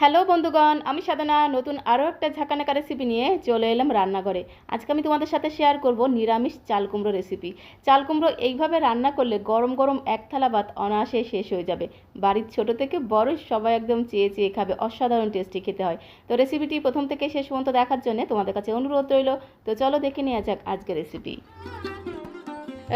Hello বন্ধুগণ, আমি সাধনা, নতুন আরও একটা ঝাঁকানাকা রেসিপি নিয়ে চলে এলাম রান্নাঘরে। আজকে আমি তোমাদের সাথে শেয়ার করব নিরামিষ চাল কুমড়ো রেসিপি চাল কুমড়ো এইভাবে রান্না করলে গরম গরম এক থালা ভাত অনায়াসে শেষ হয়ে যাবে। বাড়ির ছোট থেকে বড় সবাই একদম চেয়ে চেয়ে খাবে, অসাধারণ টেস্টি খেতে হয়। তো রেসিপিটি প্রথম থেকে শেষ পর্যন্ত দেখার জন্য তোমাদের কাছে অনুরোধ রইল। তো চলো দেখে নেওয়া যাক আজকের রেসিপি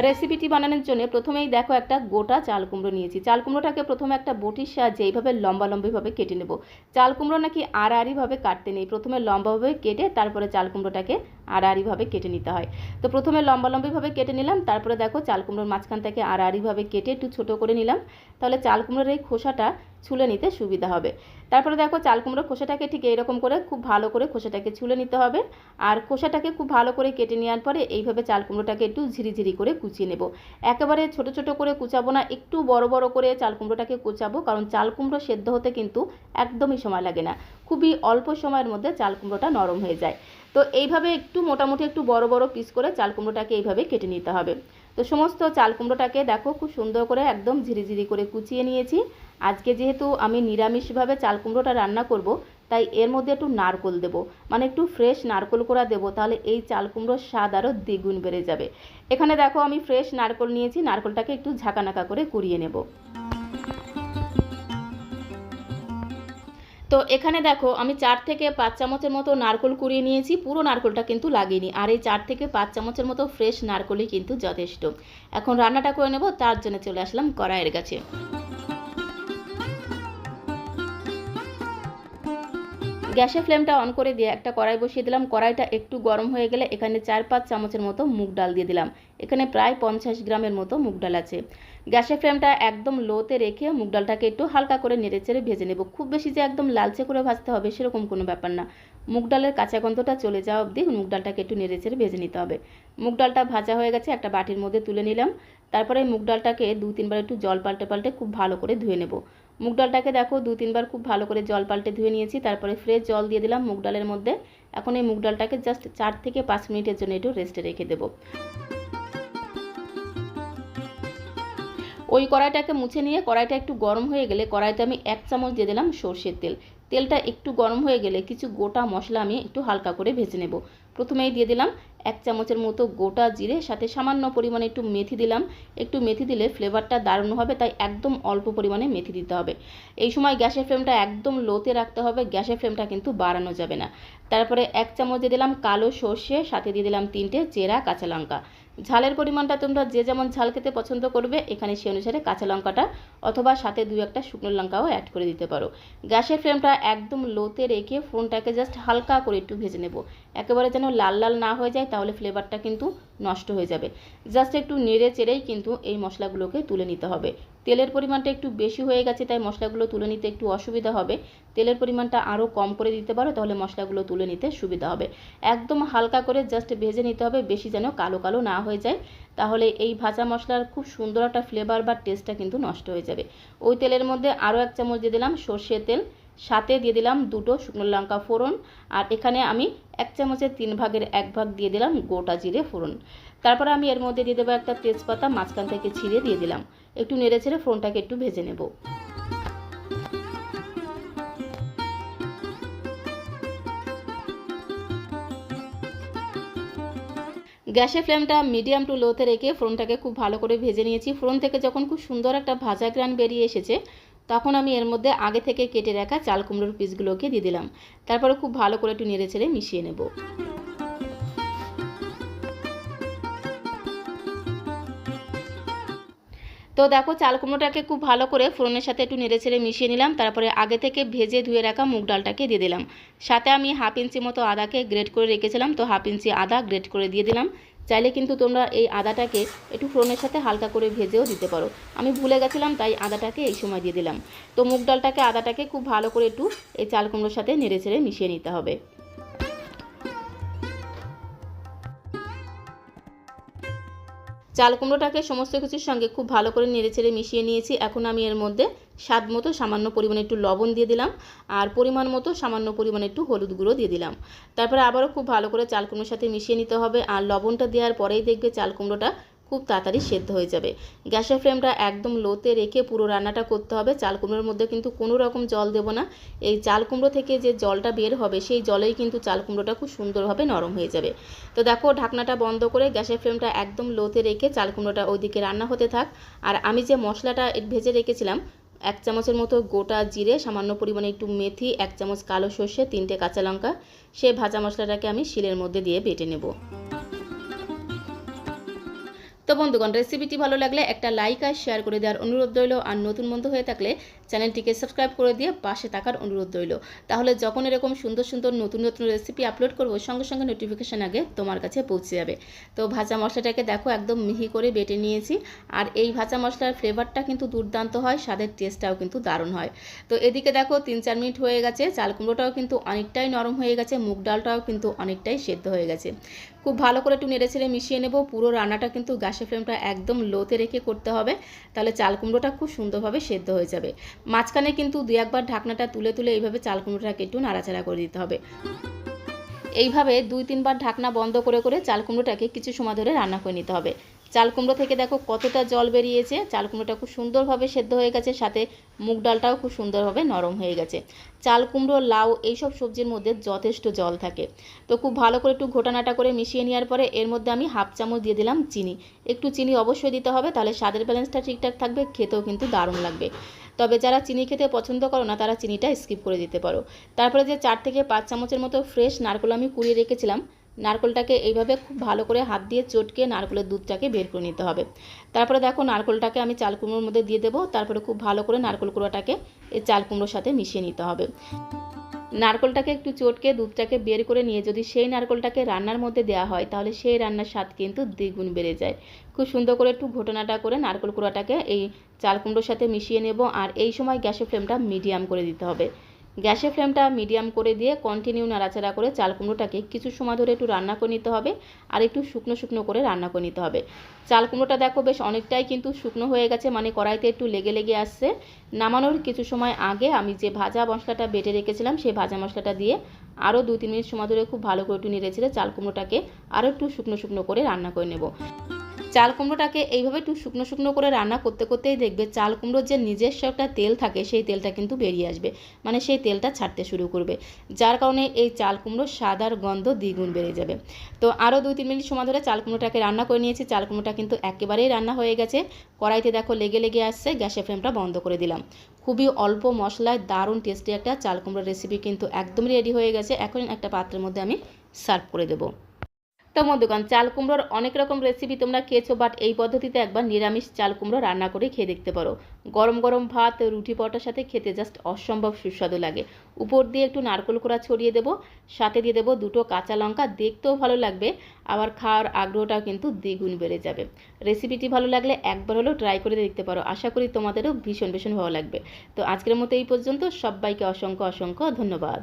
রেসিপিটি বানানোর জন্য প্রথমেই দেখো একটা গোটা চাল কুমড়ো নিয়েছি। চাল কুমড়োটাকে প্রথমে একটা বটির সাহায্যে এইভাবে লম্বা লম্বিভাবে কেটে নেব। চাল কুমড়ো নাকি আড়াআড়িভাবে কাটতে নেই। প্রথমে লম্বাভাবে কেটে তারপরে চাল কুমড়োটাকে আড়াআড়িভাবে কেটে নিতে হয়। তো প্রথমে লম্বা লম্বিভাবে কেটে নিলাম, তারপরে দেখো চাল কুমড়োর মাঝখান থেকে আড়াআড়িভাবে কেটে একটু ছোটো করে নিলাম। তাহলে চাল কুমড়োর এই খোসাটা ছুলে নিতে সুবিধা হবে। তারপরে দেখো চাল কুমড়ো খোসাটাকে ঠিক এইরকম করে খুব ভালো করে খোসাটাকে ছুলে নিতে হবে। আর খোসাটাকে খুব ভালো করে কেটে নেওয়ার পরে এইভাবে চাল কুমড়োটাকে একটু ঝিরিঝিরি করে কুচিয়ে নেব। একেবারে ছোট ছোট করে কুচাবো না, একটু বড় বড় করে চাল কুমড়োটাকে কুচাবো, কারণ চাল কুমড়ো সেদ্ধ হতে কিন্তু একদমই সময় লাগে না। খুবই অল্প সময়ের মধ্যে চাল কুমড়োটা নরম হয়ে যায়। তো এইভাবে একটু মোটামুটি একটু বড় বড় পিস করে চাল কুমড়োটাকে এইভাবে কেটে নিতে হবে। তো সমস্ত চাল কুমড়োটাকে দেখো খুব সুন্দর করে একদম ঝিরিঝিরি করে কুচিয়ে নিয়েছি। আজকে যেহেতু আমি নিরামিষভাবে চাল কুমড়োটা রান্না করব, তাই এর মধ্যে একটু নারকোল দেবো। মানে একটু ফ্রেশ নারকোল কোড়া দেবো, তাহলে এই চাল কুমড়োর স্বাদ আরও দ্বিগুণ বেড়ে যাবে। এখানে দেখো আমি ফ্রেশ নারকোল নিয়েছি, নারকোলটাকে একটু ঝাঁকানাকা করে কুড়িয়ে নেব। তো এখানে দেখো আমি চার থেকে পাঁচ চামচের মতো নারকোল কুড়িয়ে নিয়েছি, পুরো নারকোলটা কিন্তু লাগিনি। আর এই চার থেকে পাঁচ চামচের মতো ফ্রেশ নারকোলই কিন্তু যথেষ্ট। এখন রান্নাটা করে নেব, তার জন্য চলে আসলাম কড়াইয়ের কাছে। গ্যাসের ফ্লেমটা অন করে দিয়ে একটা কড়াই বসিয়ে দিলাম। কড়াইটা একটু গরম হয়ে গেলে এখানে চার, পাঁচ চামচের মতো মুগ ডাল দিয়ে দিলাম। এখানে প্রায় পঞ্চাশ গ্রামের মতো মুগ ডাল আছে। গ্যাসের ফ্লেমটা একদম লোতে রেখে মুগ ডালটাকে একটু হালকা করে নেড়ে চেড়ে ভেজে নেব। খুব বেশি যে একদম লালচে করে ভাজতে হবে সেরকম কোনো ব্যাপার না। মুগ ডালের কাঁচা গন্ধটা চলে যাওয়া অবধি মুগ ডালটাকে একটু নেড়ে চেড়ে ভেজে নিতে হবে। মুগ ডালটা ভাজা হয়ে গেছে, একটা বাটির মধ্যে তুলে নিলাম। তারপরে মুগ ডালটাকে দু, তিনবার একটু জল পাল্টে পাল্টে খুব ভালো করে ধুয়ে নেব। মুগ ডালটাকে দেখো দু তিনবার খুব ভালো করে জল পাল্টে ধুয়ে নিয়েছি, তারপরে ফ্রেশ জল দিয়ে দিলাম মুগ ডালের মধ্যে। এখন এই মুগ ডালটাকে জাস্ট চার থেকে পাঁচ মিনিটের জন্য একটু রেস্টে রেখে দেবো। ওই কড়াইটাকে মুছে নিয়ে কড়াইটা একটু গরম হয়ে গেলে কড়াইতে আমি এক চামচ দিয়ে দিলাম সর্ষের তেল। তেলটা একটু গরম হয়ে গেলে কিছু গোটা মশলা আমি একটু হালকা করে ভেজে নেব। প্রথমেই দিয়ে দিলাম এক চামচের মতো গোটা জিরে, সাথে সামান্য পরিমাণে একটু মেথি দিলাম। একটু মেথি দিলে ফ্লেভারটা দারুণ হবে, তাই একদম অল্প পরিমাণে মেথি দিতে হবে। এই সময় গ্যাসের ফ্লেমটা একদম লোতে রাখতে হবে, গ্যাসের ফ্লেমটা কিন্তু বাড়ানো যাবে না। তারপরে এক চামচ দিয়ে দিলাম কালো সর্ষে, সাথে দিয়ে দিলাম তিনটে চেরা কাঁচা লঙ্কা। ঝালের পরিমাণটা তোমরা যে যেমন ঝাল খেতে পছন্দ করবে, এখানে সে অনুসারে কাঁচা লঙ্কাটা অথবা সাথে দু একটা শুকনো লঙ্কাও অ্যাড করে দিতে পারো। গ্যাসের ফ্লেমটা একদম লোতে রেখে ফোনটাকে জাস্ট হালকা করে একটু ভেজে নেব। একেবারে যেন লাল লাল না হয়ে যায় তাহলে ফ্লেভারটা কিন্তু নষ্ট হয়ে যাবে। জাস্ট একটু নেড়ে চেড়েই কিন্তু এই মশলাগুলোকে তুলে নিতে হবে। তেলের পরিমাণটা একটু বেশি হয়ে গেছে, তাই মশলাগুলো তুলে নিতে একটু অসুবিধা হবে। তেলের পরিমাণটা আরও কম করে দিতে পারো, তাহলে মশলাগুলো তুলে নিতে সুবিধা হবে। একদম হালকা করে জাস্ট ভেজে নিতে হবে, বেশি যেন কালো কালো না হয়ে যায়। তাহলে এই ভাজা মশলার খুব সুন্দর একটা ফ্লেভার বা টেস্টটা কিন্তু নষ্ট হয়ে যাবে। ওই তেলের মধ্যে আরও এক চামচ দিয়ে দিলাম সর্ষের তেল। সাথে দিয়ে দিলাম দুটো শুকনো লঙ্কা ফোড়ন, আর এখানে আমি এক চামচের তিন ভাগের এক ভাগ দিয়ে দিলাম গোটা জিরে ফোড়ন। তারপরে আমি এর মধ্যে দিয়ে দেবো একটা তেজপাতা, মাঝখান থেকে ছিঁড়ে দিয়ে দিলাম। একটু নেড়ে ছেড়ে ফোড়নটাকে একটু ভেজে নেব। গ্যাসের ফ্লেমটা মিডিয়াম টু লোতে রেখে ফোড়নটাকে খুব ভালো করে ভেজে নিয়েছি। ফোড়ন থেকে যখন খুব সুন্দর একটা ভাজা গ্রান বেরিয়ে এসেছে তখন আমি এর মধ্যে আগে থেকে কেটে রাখা চাল কুমড়োর পিসগুলোকে দিয়ে দিলাম। তারপরে খুব ভালো করে একটু নেড়ে ছেড়ে মিশিয়ে নেব। তো দেখো চাল কুমড়োটাকে খুব ভালো করে ফোড়নের সাথে একটু নেড়ে ছেড়ে মিশিয়ে নিলাম। তারপরে আগে থেকে ভেজে ধুয়ে রাখা মুগ ডালটাকে দিয়ে দিলাম। সাথে আমি হাফ ইঞ্চি মতো আদাকে গ্রেট করে রেখেছিলাম। তো হাফ ইঞ্চি আদা গ্রেট করে দিয়ে দিলাম। চাইলে কিন্তু তোমরা এই আদাটাকে একটু ফোড়নের সাথে হালকা করে ভেজেও দিতে পারো। আমি ভুলে গেছিলাম, তাই আদাটাকে এই সময় দিয়ে দিলাম। তো মুগ ডালটাকে, আদাটাকে খুব ভালো করে একটু এই চাল কুমড়োর সাথে নেড়ে ছেড়ে মিশিয়ে নিতে হবে। চাল কুমড়োটাকে সমস্ত কিছুর সঙ্গে খুব ভালো করে নেড়ে ছেড়ে মিশিয়ে নিয়েছি। এখন আমি এর মধ্যে স্বাদ মতো সামান্য পরিমাণে একটু লবণ দিয়ে দিলাম আর পরিমাণ মতো সামান্য পরিমাণে একটু হলুদ গুঁড়ো দিয়ে দিলাম। তারপরে আবারও খুব ভালো করে চাল কুমড়োর সাথে মিশিয়ে নিতে হবে আর লবণটা দেওয়ার পরেই দেখবে চাল কুমড়োটা খুব তাড়াতাড়ি সেদ্ধ হয়ে যাবে। গ্যাসের ফ্লেমটা একদম লোতে রেখে পুরো রান্নাটা করতে হবে। চাল কুমড়োর মধ্যে কিন্তু কোনো রকম জল দেবো না। এই চাল কুমড়ো থেকে যে জলটা বের হবে, সেই জলেই কিন্তু চাল কুমড়োটা খুব সুন্দরভাবে নরম হয়ে যাবে। তো দেখো, ঢাকনাটা বন্ধ করে গ্যাসের ফ্লেমটা একদম লোতে রেখে চাল কুমড়োটা ওইদিকে রান্না হতে থাক। আর আমি যে মশলাটা ভেজে রেখেছিলাম, এক চামচের মতো গোটা জিরে, সামান্য পরিমাণে একটু মেথি, এক চামচ কালো সর্ষে, তিনটে কাঁচা লঙ্কা, সে ভাজা মশলাটাকে আমি শিলের মধ্যে দিয়ে বেটে নেব। তো বন্ধুগণ রেসিপিটি ভালো লাগলে একটা লাইক আর শেয়ার করে দেওয়ার অনুরোধ রইল। আর নতুন বন্ধু হয়ে থাকলে চ্যানেলটিকে সাবস্ক্রাইব করে দিয়ে পাশে থাকার অনুরোধ রইল। তাহলে যখন এরকম সুন্দর সুন্দর নতুন নতুন রেসিপি আপলোড করব, সঙ্গে সঙ্গে নোটিফিকেশান আগে তোমার কাছে পৌঁছে যাবে। তো ভাজা মশলাটাকে দেখো একদম মিহি করে বেটে নিয়েছি। আর এই ভাজা মশলার ফ্লেভারটা কিন্তু দুর্দান্ত হয়, স্বাদের টেস্টটাও কিন্তু দারুণ হয়। তো এদিকে দেখো তিন চার মিনিট হয়ে গেছে, চাল কুমড়োটাও কিন্তু অনেকটাই নরম হয়ে গেছে, মুগ ডালটাও কিন্তু অনেকটাই সেদ্ধ হয়ে গেছে। খুব ভালো করে একটু নেড়ে ছেড়ে মিশিয়ে নেব। পুরো রান্নাটা কিন্তু গ্যাসের ফ্লেমটা একদম লোতে রেখে করতে হবে। তাহলে চাল কুমড়োটা খুব সুন্দরভাবে সেদ্ধ হয়ে যাবে। মাঝখানে কিন্তু দু একবার ঢাকনাটা তুলে তুলে এইভাবে চাল কুমড়োটাকে একটু নাড়াচাড়া করে দিতে হবে। এইভাবে দুই তিনবার ঢাকনা বন্ধ করে করে চাল কুমড়োটাকে কিছু সময় ধরে রান্না করে নিতে হবে। চাল কুমড়ো থেকে দেখো কতটা জল বেরিয়েছে। চাল কুমড়োটা খুব সুন্দরভাবে সেদ্ধ হয়ে গেছে, সাথে মুগ ডালটাও খুব সুন্দরভাবে নরম হয়ে গেছে। চাল কুমড়ো লাউ এইসব সবজির মধ্যে যথেষ্ট জল থাকে। তো খুব ভালো করে একটু ঘোটানাটা করে মিশিয়ে নেওয়ার পরে এর মধ্যে আমি হাফ চামচ দিয়ে দিলাম চিনি। একটু চিনি অবশ্যই দিতে হবে, তাহলে স্বাদের ব্যালেন্সটা ঠিকঠাক থাকবে, খেতেও কিন্তু দারুণ লাগবে। তবে যারা চিনি খেতে পছন্দ করো না, তারা চিনিটা স্কিপ করে দিতে পারো। তারপরে যে চার থেকে পাঁচ চামচের মতো ফ্রেশ নারকোল আমি কুড়িয়ে রেখেছিলাম নারকেলটাকে এইভাবে খুব ভালো করে হাত দিয়ে চটকে নারকেলের দুধটাকে বের করে নিতে হবে। তারপরে দেখো নারকেলটাকে আমি চাল কুমড়োর মধ্যে দিয়ে দেবো, তারপরে খুব ভালো করে নারকেল কুড়োটাকে এই চাল কুমড়োর সাথে মিশিয়ে নিতে হবে। নারকেলটাকে একটু চটকে দুধটাকে বের করে নিয়ে যদি সেই নারকেলটাকে রান্নার মধ্যে দেওয়া হয়, তাহলে সেই রান্নার স্বাদ কিন্তু দ্বিগুণ বেড়ে যায়। খুব সুন্দর করে একটু ঘটনাটা করে নারকেল কুড়াটাকে এই চাল কুমড়োর সাথে মিশিয়ে নেব, আর এই সময় গ্যাসের ফ্লেমটা মিডিয়াম করে দিতে হবে। গ্যাসের ফ্লেমটা মিডিয়াম করে দিয়ে কন্টিনিউ নাড়াচাড়া করে চাল কুমড়োটাকে কিছু সময় ধরে একটু রান্না করে নিতে হবে আর একটু শুকনো শুকনো করে রান্না করে নিতে হবে। চাল কুমড়োটা দেখো বেশ অনেকটাই কিন্তু শুকনো হয়ে গেছে মানে কড়াইতে একটু লেগে লেগে আসছে। নামানোর কিছু সময় আগে আমি যে ভাজা মশলাটা বেটে রেখেছিলাম, সেই ভাজা মশলাটা দিয়ে আরও দু তিন মিনিট সময় ধরে খুব ভালো করে একটু নেড়েছিলে চাল কুমড়োটাকে আরও একটু শুকনো শুকনো করে রান্না করে নেব। চাল কুমড়োটাকে এইভাবে একটু শুকনো শুকনো করে রান্না করতে করতেই দেখবে চাল কুমড়োর যে নিজস্ব একটা তেল থাকে, সেই তেলটা কিন্তু বেরিয়ে আসবে। মানে সেই তেলটা ছাড়তে শুরু করবে। যার কারণে এই চাল কুমড়োর স্বাদ আর গন্ধ দ্বিগুণ বেড়ে যাবে। তো আরও দুই তিন মিনিট সময় ধরে চাল কুমড়োটাকে রান্না করে নিয়েছি। চাল কুমড়োটা কিন্তু একেবারেই রান্না হয়ে গেছে। কড়াইতে দেখো লেগে লেগে আসছে, গ্যাসের ফ্লেমটা বন্ধ করে দিলাম। খুবই অল্প মশলায় দারুণ টেস্টি একটা চাল কুমড়োর রেসিপি কিন্তু একদমই রেডি হয়ে গেছে। এখন একটা পাত্রের মধ্যে আমি সার্ভ করে দেবো। তো বন্ধুগণ চাল কুমড়োর অনেক রকম রেসিপি তোমরা খেয়েছো বাট এই পদ্ধতিতে একবার নিরামিষ চাল কুমড়ো রান্না করে খেয়ে দেখতে পারো। গরম গরম ভাত, রুটি, পরোটার সাথে খেতে জাস্ট অসম্ভব সুস্বাদু লাগে। উপর দিয়ে একটু নারকেল কোড়া ছড়িয়ে দেবো, সাথে দিয়ে দেবো দুটো কাঁচা লঙ্কা, দেখতেও ভালো লাগবে, আবার খাওয়ার আগ্রহটাও কিন্তু দ্বিগুণ বেড়ে যাবে। রেসিপিটি ভালো লাগলে একবার হলেও ট্রাই করে দেখতে পারো। আশা করি তোমাদেরও ভীষণ ভীষণ ভালো লাগবে। তো আজকের মতো এই পর্যন্ত, সবাইকে অসংখ্য অসংখ্য ধন্যবাদ।